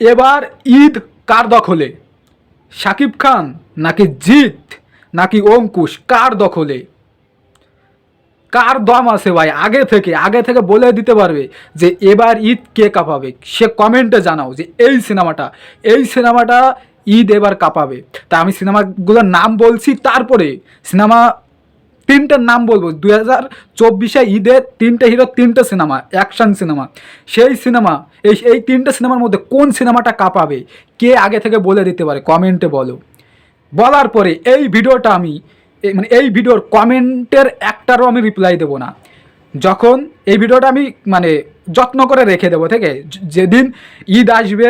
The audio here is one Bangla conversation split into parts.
এবার ঈদ কার দখলে? শাকিব খান নাকি জিৎ নাকি অঙ্কুশ কার দখলে? কার দম আছে ভাই? আগে থেকে আগে থেকে বলে দিতে পারবে যে এবার ঈদ কে কাঁপাবে? সে কমেন্টে জানাও যে এই সিনেমাটা এই সিনেমাটা ঈদ এবার কাঁপাবে। তা আমি সিনেমাগুলোর নাম বলছি, তারপরে সিনেমা তিনটের নাম বলব। দুই হাজার চব্বিশে ঈদের তিনটে হিরো, তিনটে সিনেমা, অ্যাকশন সিনেমা। সেই সিনেমা, এই এই তিনটে সিনেমার মধ্যে কোন সিনেমাটা কাঁপাবে? কে আগে থেকে বলে দিতে পারে? কমেন্টে বলো। বলার পরে এই ভিডিওটা আমি মানে এই ভিডিওর কমেন্টের একটারও আমি রিপ্লাই দেবো না। যখন এই ভিডিওটা আমি মানে যত্ন করে রেখে দেবো আছে? যেদিন ঈদ আসবে,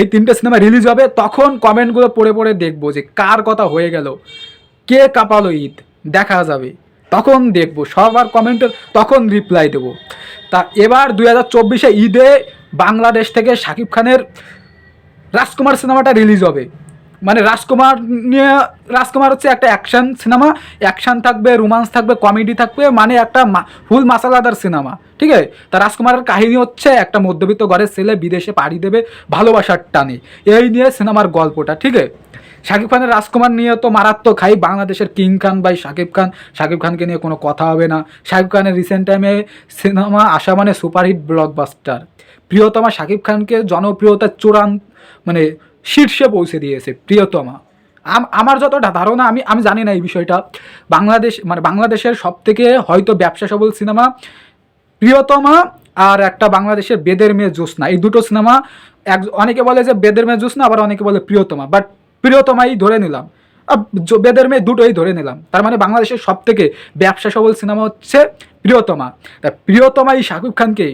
এই তিনটে সিনেমা রিলিজ হবে, তখন কমেন্টগুলো পড়ে পড়ে দেখব যে কার কথা হয়ে গেল। কে কাঁপালো ঈদ? দেখা যাবে। তখন দেখব, সবার কমেন্টের তখন রিপ্লাই দেবো। তা এবার দুই হাজার চব্বিশে ঈদে বাংলাদেশ থেকে শাকিব খানের রাজকুমার সিনেমাটা রিলিজ হবে। মানে রাজকুমার নিয়ে, রাজকুমার হচ্ছে একটা অ্যাকশন সিনেমা অ্যাকশন থাকবে রোমান্স থাকবে কমেডি থাকবে মানে একটা ফুল মাসালাদার সিনেমা ঠিক আছে? তা রাজকুমারের কাহিনী হচ্ছে একটা মধ্যবিত্ত ঘরের ছেলে বিদেশে পাড়ি দেবে ভালোবাসার টানে। এই নিয়ে সিনেমার গল্পটা, ঠিক আছে? শাকিব খানের রাজকুমার নিয়ে তো মারাত্মক হাই বাংলাদেশের কিং খান বাই শাকিব খান। শাকিব খানকে নিয়ে কোনো কথা হবে না। শাকিব খানের রিসেন্ট টাইমে সিনেমা আসা মানে সুপারহিট ব্লকবাস্টার প্রিয়তমা শাকিব খানকে জনপ্রিয়তার চূড়ান মানে শীর্ষে পৌঁছে দিয়েছে প্রিয়তমা। আম- আমার যতটা ধারণা, আমি আমি জানি না এই বিষয়টা। বাংলাদেশ মানে বাংলাদেশের সব থেকে হয়তো ব্যবসা সবল সিনেমা প্রিয়তমা আর একটা বাংলাদেশের বেদের মেয়ে জ্যোৎস্না। এই দুটো সিনেমা এক অনেকে বলে যে বেদের মেয়ে জ্যোৎস্না, আবার অনেকে বলে প্রিয়তমা। বাট প্রিয়তমাই ধরে নিলাম। বেদের মেয়ে দুটোই ধরে নিলাম। তার মানে বাংলাদেশের সব থেকে ব্যবসা সবল সিনেমা হচ্ছে প্রিয়তমা। তা প্রিয়তমাই শাকিব খানকে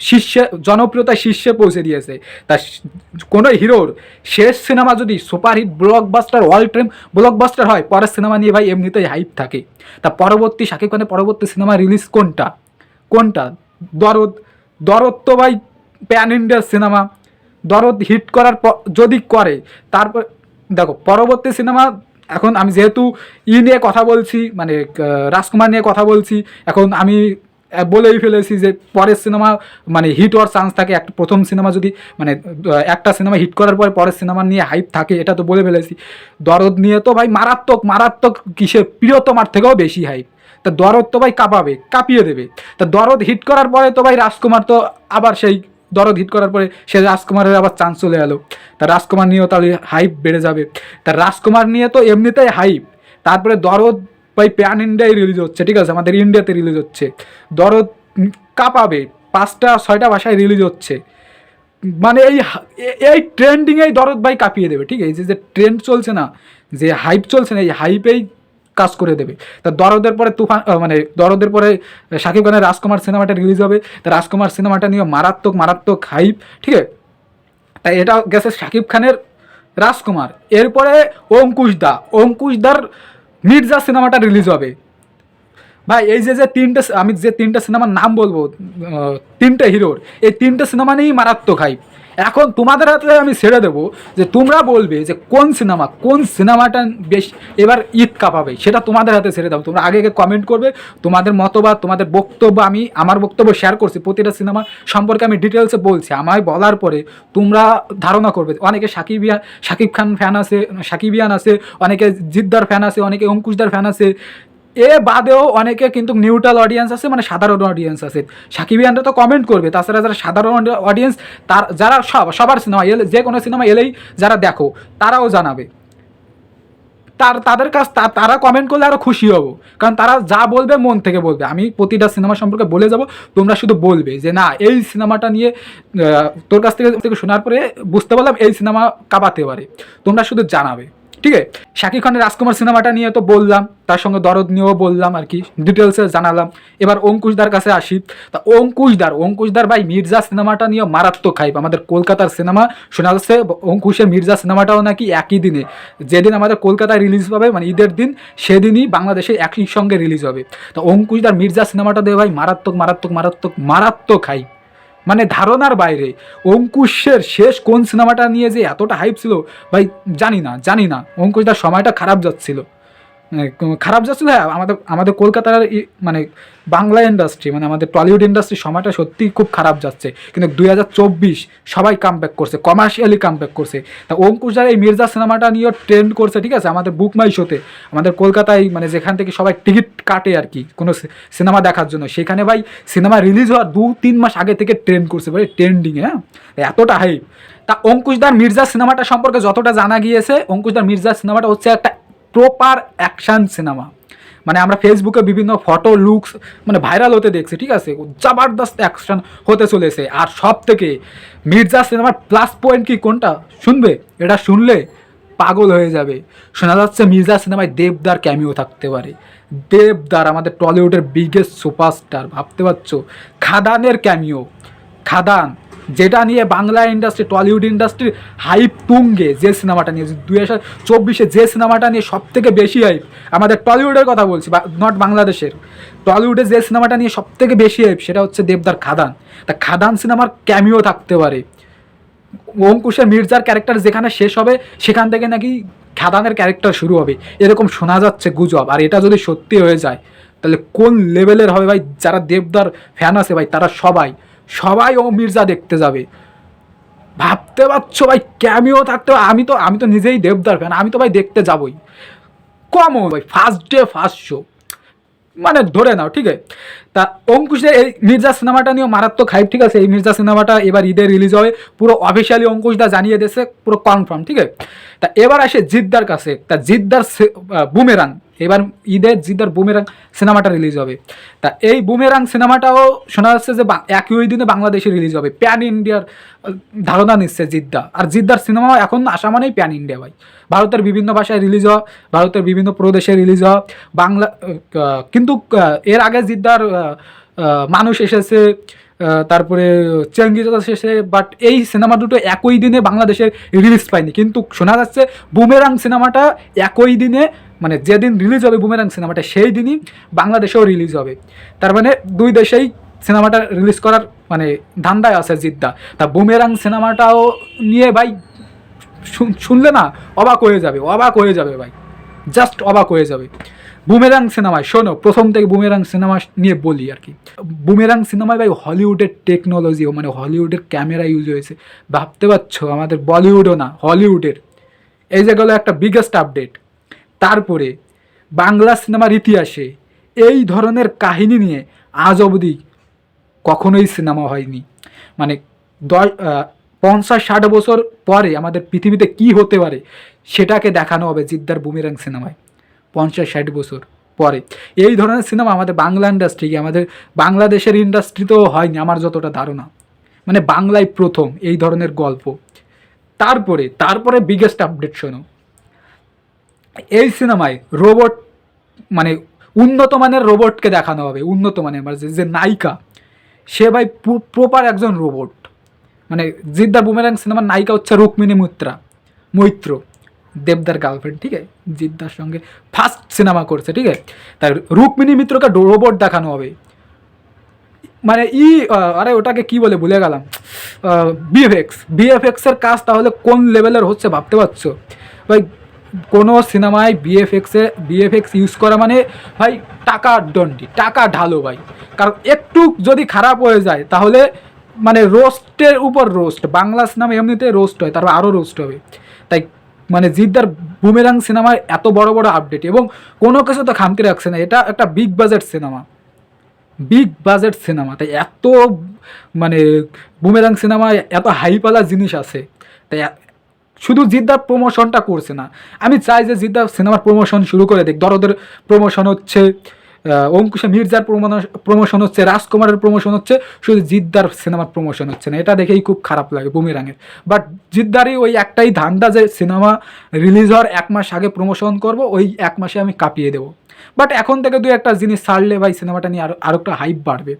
শীর্ষে জনপ্রিয়তায় শীর্ষে পৌঁছে দিয়েছে। তা কোনো হিরোর শেষ সিনেমা যদি superhit blockbuster all time blockbuster হয়, পরের সিনেমা নিয়ে ভাই এমনিতেই হাইপ থাকে। তা পরবর্তী শাকিব খানের পরবর্তী সিনেমা রিলিজ কোনটা? কোনটা? দরদ দরদ তো ভাই প্যান ইন্ডিয়ার সিনেমা। দরদ হিট করার যদি করে, তারপর দেখো, পরবর্তী সিনেমা, এখন আমি যেহেতু ই নিয়ে কথা বলছি মানে রাজকুমার নিয়ে কথা বলছি, এখন আমি বলেই ফেলেছি যে পরের সিনেমা মানে হিট হওয়ার চান্স থাকে। একটা প্রথম সিনেমা যদি মানে একটা সিনেমা হিট করার পরে পরের সিনেমা নিয়ে হাইপ থাকে, এটা তো বলে ফেলেছি। দরদ নিয়ে তো ভাই মারাত্মক মারাত্মক কিসের প্রিয়তমার থেকেও বেশি হাইপ তা দরদ তো ভাই কাঁপাবে, কাঁপিয়ে দেবে। তা দরদ হিট করার পরে তো ভাই রাজকুমার তো আবার সেই দরদ হিট করার পরে সে রাজকুমারের আবার চান্স চলে এলো। তা রাজকুমার নিয়েও তাহলে হাইপ বেড়ে যাবে। তা রাজকুমার নিয়ে তো এমনিতেই হাইপ তারপরে দরদ ভাই প্যান ইন্ডিয়ায় রিলিজ হচ্ছে, ঠিক আছে? আমাদের ইন্ডিয়াতে রিলিজ হচ্ছে। দরদ কাঁপাবে, পাঁচটা, ছয়টা ভাষায় রিলিজ হচ্ছে। মানে এই এই ট্রেন্ডিংয়েই দরদ ভাই কাঁপিয়ে দেবে, ঠিক আছে? যে ট্রেন্ড চলছে না, যে হাইপ চলছে না, এই হাইপেই কাজ করে দেবে। তা দরদের পরে তুফান মানে দরদের পরে শাকিব খানের রাজকুমার সিনেমাটা রিলিজ হবে। তা রাজকুমার সিনেমাটা নিয়ে মারাত্মক মারাত্মক হাইপ ঠিক আছে? তাই এটা গেছে শাকিব খানের রাজকুমার। এরপরে অঙ্কুশ দা, অঙ্কুশ দার মির্জা সিনেমাটা রিলিজ হবে। ভাই, এই যে যে তিনটে আমি যে তিনটে সিনেমার নাম বলব তিনটে হিরোর, এই তিনটে সিনেমা নিয়েই মারাত্মক হাইপ এখন তোমাদের হাতে আমি ছেড়ে দেবো যে তোমরা বলবে যে কোন সিনেমা, কোন সিনেমাটা বেশ এবার ঈদ কাঁপাবে, সেটা তোমাদের হাতে ছেড়ে দাও। তোমরা আগে আগে কমেন্ট করবে, তোমাদের মতবাদ, তোমাদের বক্তব্য আমি, আমার বক্তব্য শেয়ার করছি, প্রতিটা সিনেমা সম্পর্কে আমি ডিটেলসে বলছি। আমায় বলার পরে তোমরা ধারণা করবে। অনেকে সাকিবিয়া শাকিব খান ফ্যান আছে সাকিবিয়ান আছে, অনেকে জিদ্দার ফ্যান আছে, অনেকে অঙ্কুশদার ফ্যান আছে। এ বাদেও অনেকে কিন্তু নিউট্রাল অডিয়েন্স আছে মানে সাধারণ অডিয়েন্স আছে। সাকিবিয়ানরা তো কমেন্ট করবে, তাছাড়া যারা সাধারণ অডিয়েন্স তার যারা সব, সবার সিনেমা এলে, যে কোনো সিনেমা এলেই যারা দেখো, তারাও জানাবে। তার, তাদের কাছ তারা কমেন্ট করলে আরও খুশি হব। কারণ তারা যা বলবে মন থেকে বলবে। আমি প্রতিটা সিনেমা সম্পর্কে বলে যাব, তোমরা শুধু বলবে যে, না, এই সিনেমাটা নিয়ে তোর কাছ থেকে শোনার পরে বুঝতে পারলাম, এই সিনেমা কাঁপাতে পারে। তোমরা শুধু জানাবে। ঠিক আছে? শাকিব খানের রাজকুমার সিনেমাটা নিয়ে তো বললাম, তার সঙ্গে দরদ নিয়েও বললাম আর কি ডিটেলসে জানালাম। এবার অঙ্কুশদার কাছে আসি। তা অঙ্কুশদার অঙ্কুশদার ভাই মির্জা সিনেমাটা নিয়ে মারাত্মক খাইব আমাদের কলকাতার সিনেমা শোনা যাচ্ছে, অঙ্কুশের মির্জা সিনেমাটাও নাকি একই দিনে। যেদিন আমাদের কলকাতায় রিলিজ পাবে মানে ঈদের দিন, সেদিনই বাংলাদেশে একই সঙ্গে রিলিজ হবে। তো অঙ্কুশদার মির্জা সিনেমাটা দিয়ে ভাই মারাত্মক মারাত্মক মারাত্মক মারাত্মক হাই মানে ধারণার বাইরে। অঙ্কুশের শেষ কোন সিনেমাটা নিয়ে যে এতটা হাইপ ছিল, ভাই জানি না জানি না। অঙ্কুশটা সময়টা খারাপ যাচ্ছিল। খারাপ যাচ্ছে হ্যাঁ আমাদের আমাদের কলকাতার মানে বাংলা ইন্ডাস্ট্রি মানে আমাদের টলিউড ইন্ডাস্ট্রি সময়টা সত্যিই খুব খারাপ যাচ্ছে। কিন্তু দুই হাজার চব্বিশ সবাই কাম করছে কমার্শিয়ালি কাম করছে। তা অঙ্কুশদার এই মির্জা সিনেমাটা নিয়েও ট্রেন্ড করছে, ঠিক আছে? আমাদের বুক মাই শোতে আমাদের কলকাতায় মানে যেখান থেকে সবাই টিকিট কাটে আর কি, কোনো সিনেমা দেখার জন্য। সেখানে ভাই সিনেমা রিলিজ হওয়ার দু, তিন মাস আগে থেকে ট্রেন্ড করছে, ভাই ট্রেন্ডিং হ্যাঁ? এতটা হাইপ তা অঙ্কুশদার মির্জা সিনেমাটা সম্পর্কে যতটা জানা গিয়েছে অঙ্কুশদার মির্জা সিনেমাটা হচ্ছে একটা প্রপার অ্যাকশন সিনেমা মানে আমরা ফেসবুকে বিভিন্ন ফটো লুকস মানে ভাইরাল হতে দেখছি, ঠিক আছে? জবরদস্ত অ্যাকশন হতে চলেছে। আর সব থেকে মির্জা সিনেমার প্লাস পয়েন্ট কি কোনটা? শুনবে? এটা শুনলে পাগল হয়ে যাবে। শোনা যাচ্ছে মির্জা সিনেমায় দেবদার ক্যামিও থাকতে পারে। দেবদার আমাদের টলিউডের বিগেস্ট সুপারস্টার ভাবতে পারছ? খাদানের ক্যামিও খাদান। যেটা নিয়ে বাংলা ইন্ডাস্ট্রি টলিউড ইন্ডাস্ট্রির হাইপ তুঙ্গে যে সিনেমাটা নিয়ে। দুই হাজার চব্বিশে যে সিনেমাটা নিয়ে সব থেকে বেশি হাইপ আমাদের টলিউডের কথা বলছি নট বাংলাদেশের। টলিউডে যে সিনেমাটা নিয়ে সব থেকে বেশি হাইপ সেটা হচ্ছে দেবদার খাদান তা খাদান সিনেমার ক্যামিও থাকতে পারে। অঙ্কুশের মির্জার ক্যারেক্টার যেখানে শেষ হবে, সেখান থেকে নাকি খাদানের ক্যারেক্টার শুরু হবে। এরকম শোনা যাচ্ছে গুজব। আর এটা যদি সত্যি হয়ে যায়, তাহলে কোন লেভেলের হবে ভাই? যারা দেবদার ফ্যান আছে ভাই, তারা সবাই। সবাই ও মির্জা দেখতে যাবে। ভাবতে পারছ ভাই ক্যামিও থাকতে আমি তো আমি তো নিজেই দেবদার ফ্যান আমি তো ভাই দেখতে যাবই। কমন ভাই ফার্স্ট ডে ফার্স্ট শো মানে ধরে নাও, ঠিক আছে? তা অঙ্কুশের এই মির্জা সিনেমাটা নিয়েও মারাত্মক হাইপ ঠিক আছে? এই মির্জা সিনেমাটা এবার ঈদে রিলিজ হবে। পুরো অফিসিয়ালি অঙ্কুশদা জানিয়ে দিয়েছে, পুরো কনফার্ম ঠিক আছে? তা এবার আসে জিদ্দার কাছে। তা জিদ্দার বুমেরাং এবার ঈদের জিদ্দার বুমেরাং সিনেমাটা রিলিজ হবে। তা এই বুমেরাং সিনেমাটাও শোনা যাচ্ছে যে একই দিনে বাংলাদেশে রিলিজ হবে। প্যান ইন্ডিয়ার ধারণা নিচ্ছে জিদ্দা। আর জিদ্দার সিনেমা এখন আসা মানেই প্যান ইন্ডিয়া ভাই। ভারতের বিভিন্ন ভাষায় রিলিজ হওয়া, ভারতের বিভিন্ন প্রদেশে রিলিজ হওয়া, বাংলা কিন্তু এর আগে জিদ্দার মানুষ এসেছে তারপরে চেঙ্গিজ শেষে বাট এই সিনেমা দুটো একই দিনে বাংলাদেশের রিলিজ পায়নি। কিন্তু শোনা যাচ্ছে বুমেরাং সিনেমাটা একই দিনে মানে যেদিন রিলিজ হবে বুমেরাং সিনেমাটা সেই দিনই বাংলাদেশেও রিলিজ হবে। তার মানে দুই দেশেই সিনেমাটা রিলিজ করার মানে ধান্দায় আছে জিদ্দা। তা বুমেরাং সিনেমাটাও নিয়ে ভাই, শুন- শুনলে না অবাক হয়ে যাবে, অবাক হয়ে যাবে ভাই। জাস্ট অবাক হয়ে যাবে। বুমেরাং সিনেমায় শোনো, প্রথম থেকে বুমেরাং সিনেমা নিয়ে বলি আর কি। বুমেরাং সিনেমায় ভাই হলিউডের টেকনোলজি মানে হলিউডের ক্যামেরা ইউজ হয়েছে। ভাবতে পারছ, আমাদের বলিউডও না, হলিউডের। এই যে গেলো একটা বিগেস্ট আপডেট তারপরে বাংলা সিনেমার ইতিহাসে এই ধরনের কাহিনী নিয়ে আজ অবধি কখনোই সিনেমা হয়নি। মানে দশ পঞ্চাশ, ষাট বছর পরে আমাদের পৃথিবীতে কি হতে পারে, সেটাকে দেখানো হবে জিদ্দার বুমিরাং সিনেমায়। পঞ্চাশ ষাট বছর পরে। এই ধরনের সিনেমা আমাদের বাংলা ইন্ডাস্ট্রি আমাদের বাংলাদেশের ইন্ডাস্ট্রিতেও হয়নি আমার যতটা ধারণা। মানে বাংলায় প্রথম এই ধরনের গল্প। তারপরে তারপরে বিগেস্ট আপডেট শোনো। এই সিনেমায় রোবট মানে উন্নত মানের রোবটকে দেখানো হবে, উন্নত মানের মানে যে- নায়িকা, সে ভাই প্রপার একজন রোবট মানে জিদ্দার বুমেরাং সিনেমার নায়িকা হচ্ছে রুক্মিণী মিত্রা, মৈত্র। দেবদার গার্লফ্রেন্ড ঠিক আছে? জিদ্দার সঙ্গে ফার্স্ট সিনেমা করছে, ঠিক আছে? তাই রুক্মিণী মিত্রকে রোবট দেখানো হবে। মানে ই আরে ওটাকে কি বলে, ভুলে গেলাম। বিএফএক্স বিএফএক্সের কাজ তাহলে কোন লেভেলের হচ্ছে ভাবতে পারছ? ভাই, কোনো সিনেমায় বিএফএক্সে বিএফএক্স ইউজ করা মানে ভাই, টাকা দণ্ডি, টাকা ঢালো ভাই। কারণ একটু যদি খারাপ হয়ে যায়, তাহলে মানে রোস্টের উপর রোস্ট বাংলা সিনেমা এমনিতে রোস্ট হয়, তারপর আরও রোস্ট হবে। তাই মানে জিদ্দার বুমেরাং সিনেমার এত বড় বড় আপডেট এবং কোনো কিছু তো খামতি রাখছে না। এটা একটা big budget cinema big budget cinema তাই এত মানে বুমেরাং সিনেমায় এত হাইপালা জিনিস আছে। তাই শুধু জিদ্দার প্রমোশনটা করছে না। আমি চাই যে জিদ্দার সিনেমার প্রমোশন শুরু করে দেখ দরদের প্রমোশন হচ্ছে অঙ্কুশে মির্জার প্রমোশন হচ্ছে, রাজকুমারের প্রমোশন হচ্ছে, শুধু জিদ্দার সিনেমার প্রমোশন হচ্ছে না। এটা দেখেই খুব খারাপ লাগে বুমিরাঙের। বাট জিদ্দারই ওই একটাই ধান্দা যে সিনেমা রিলিজ হওয়ার এক মাস আগে প্রমোশন করব, ওই এক মাসে আমি কাঁপিয়ে দেবো। বাট এখন থেকে দুই একটা জিনিস ছাড়লে ভাই সিনেমাটা নিয়ে আরও আরও একটা হাইপ বাড়বে।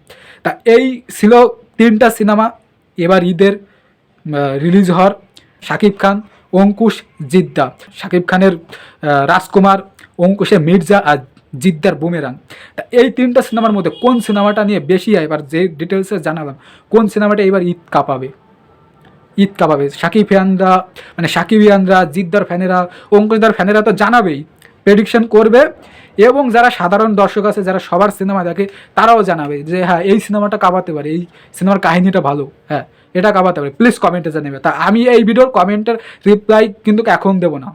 তা এই ছিল তিনটা সিনেমা, এবার ঈদের রিলিজ হওয়ার। শাকিব খান অঙ্কুশ জিদ্দা। শাকিব খানের রাজকুমার অঙ্কুশে মির্জা আর জিদ্দার বুমেরাং। তা এই তিনটা সিনেমার মধ্যে কোন সিনেমাটা নিয়ে বেশি এবার যে ডিটেলসে জানালাম, কোন সিনেমাটা এবার ঈদ কাঁপাবে? ঈদ কাঁপাবে। সাকিব ফ্যানরা মানে সাকিব ইয়ানরা, জিদ্দার ফ্যানেরা অঙ্কুশদার ফ্যানেরা তো জানাবেই প্রেডিকশন করবে। এবং যারা সাধারণ দর্শক আছে, যারা সবার সিনেমা দেখে, তারাও জানাবে যে হ্যাঁ এই সিনেমাটা কাঁপাতে পারে, এই সিনেমার কাহিনীটা ভালো হ্যাঁ এটা কাঁপাতে পারে। প্লিজ কমেন্টে জানাবে। তা আমি এই ভিডিওর কমেন্টের রিপ্লাই কিন্তু এখন দেবো না।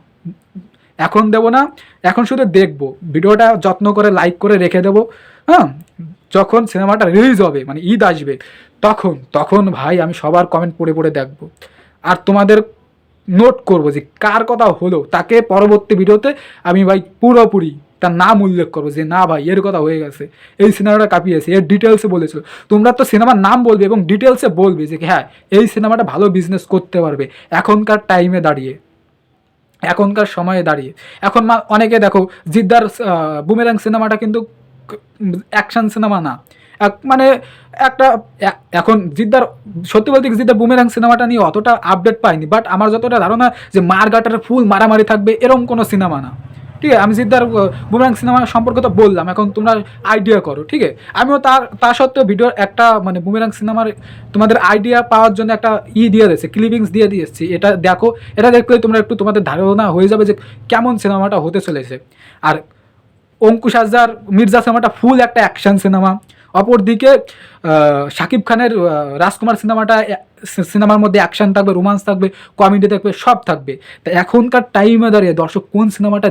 এখন দেবো না। এখন শুধু দেখব। ভিডিওটা যত্ন করে লাইক করে রেখে দেবো। হ্যাঁ? যখন সিনেমাটা রিলিজ হবে মানে ঈদ আসবে, তখন তখন ভাই আমি সবার কমেন্ট পড়ে পড়ে দেখব। আর তোমাদের নোট করব যে কার কথা হলো, তাকে পরবর্তী ভিডিওতে আমি ভাই পুরোপুরি তার নাম উল্লেখ করব যে না ভাই, এর কথা হয়ে গেছে। এই সিনেমাটা কাঁপিয়েছে, এর ডিটেলসে বলেছিল। তোমরা তো সিনেমার নাম বলবে এবং ডিটেলসে বলবে যে হ্যাঁ এই সিনেমাটা ভালো বিজনেস করতে পারবে। এখনকার টাইমে দাঁড়িয়ে। এখনকার সময়ে দাঁড়িয়ে। এখন অনেকে দেখো, জিদ্দার বুমেরাং সিনেমাটা কিন্তু অ্যাকশান সিনেমা না। এক মানে একটা এখন জিদ্দার, সত্যি বলতে জিদ্দার বুমেরাং সিনেমাটা নিয়ে অতটা আপডেট পাইনি বাট আমার যতটা ধারণা যে মার গাটার ফুল মারামারি থাকবে, এরম কোনো সিনেমা না। ঠিক আছে? আমি জিদ্দার বুমেরাং সিনেমা সম্পর্কে তো বললাম, এখন তোমরা আইডিয়া করো, ঠিক আছে? আমিও তার তা সত্ত্বেও ভিডিওর একটা মানে বুমেরাং সিনেমার তোমাদের আইডিয়া পাওয়ার জন্য একটা ই দিয়ে দিয়েছে ক্লিপিংস দিয়ে দিয়েছি। এটা দেখো, এটা দেখলে তোমরা একটু তোমাদের ধারণা হয়ে যাবে যে কেমন সিনেমাটা হতে চলেছে। আর অঙ্কুশ হাজদার মির্জা সিনেমাটা ফুল একটা অ্যাকশন সিনেমা অপরদিকে শাকিব খানের রাজকুমার সিনেমাটা সিনেমার মধ্যে অ্যাকশন থাকবে রোমান্স থাকবে কমেডি থাকবে, সব থাকবে। তা এখনকার টাইমে দাঁড়িয়ে দর্শক কোন সিনেমাটা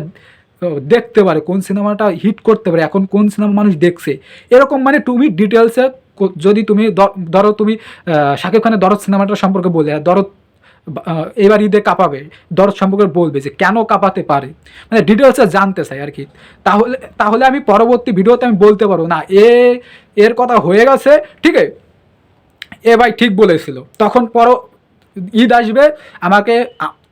দেখতে পারে কোন সিনেমাটা হিট করতে পারে, এখন কোন সিনেমা মানুষ দেখছে। এরকম মানে টু তুমি ডিটেলসে যদি তুমি ধরো তুমি শাকিব খানের দরদ সিনেমাটা সম্পর্কে বলে দরদ এবার ঈদে কাঁপাবে, দরদ সম্পর্কে বলবে যে কেন কাঁপাতে পারে। মানে ডিটেলসে জানতে চাই আর কি। তাহলে তাহলে আমি পরবর্তী ভিডিওতে আমি বলতে পারব, না, এ, এর কথা হয়ে গেছে, ঠিক আছে? এ ভাই ঠিক বলেছিল। তখন পর ঈদ আসবে, আমাকে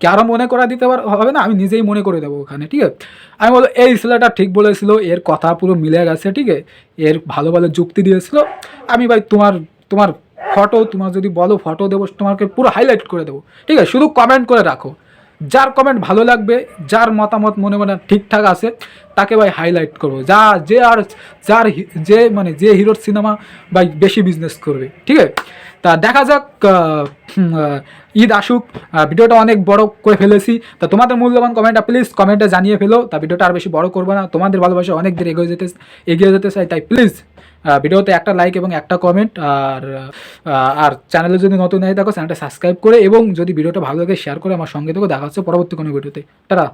আ- আরও মনে করা দিতে হবে না, আমি নিজেই মনে করে দেবো ওখানে, ঠিক আছে? আমি বলব, এই ছেলেটা ঠিক বলেছিল, এর কথা পুরো মিলে গেছে, ঠিক আছে? এর ভালো ভালো যুক্তি দিয়েছিল। আমি ভাই তোমার তোমার ফটো তোমার যদি বলো ফটো দেবো, তোমাকে পুরো হাইলাইট করে দেবো, ঠিক আছে? শুধু কমেন্ট করে রাখো। যার কমেন্ট ভালো লাগবে, যার মতামত মনে মনে ঠিকঠাক আছে, তাকে ভাই হাইলাইট করব। যা, যে আর, যার যে মানে যে হিরোর সিনেমা ভাই বেশি বিজনেস করবে, ঠিক আছে? তা দেখা যাক ঈদ আসুক ভিডিওটা অনেক বড় করে ফেলেছি। তা তোমাদের মূল্যবান কমেন্টটা প্লিজ কমেন্টে জানিয়ে ফেলো। তা ভিডিওটা আর বেশি বড় করব না। তোমাদের ভালোবাসা অনেক দূর এগিয়ে যেতে এগিয়ে যেতে চাই, তাই প্লিজ ভিডিওতে একটা লাইক এবং একটা কমেন্ট আর আর চ্যানেলে যদি নতুন হয়ে থাকো চ্যানেলটা সাবস্ক্রাইব করে এবং যদি ভিডিওটা ভালো লাগে শেয়ার করে আমার সঙ্গে থেকে। দেখা হচ্ছে পরবর্তী কোনো ভিডিওতে তারা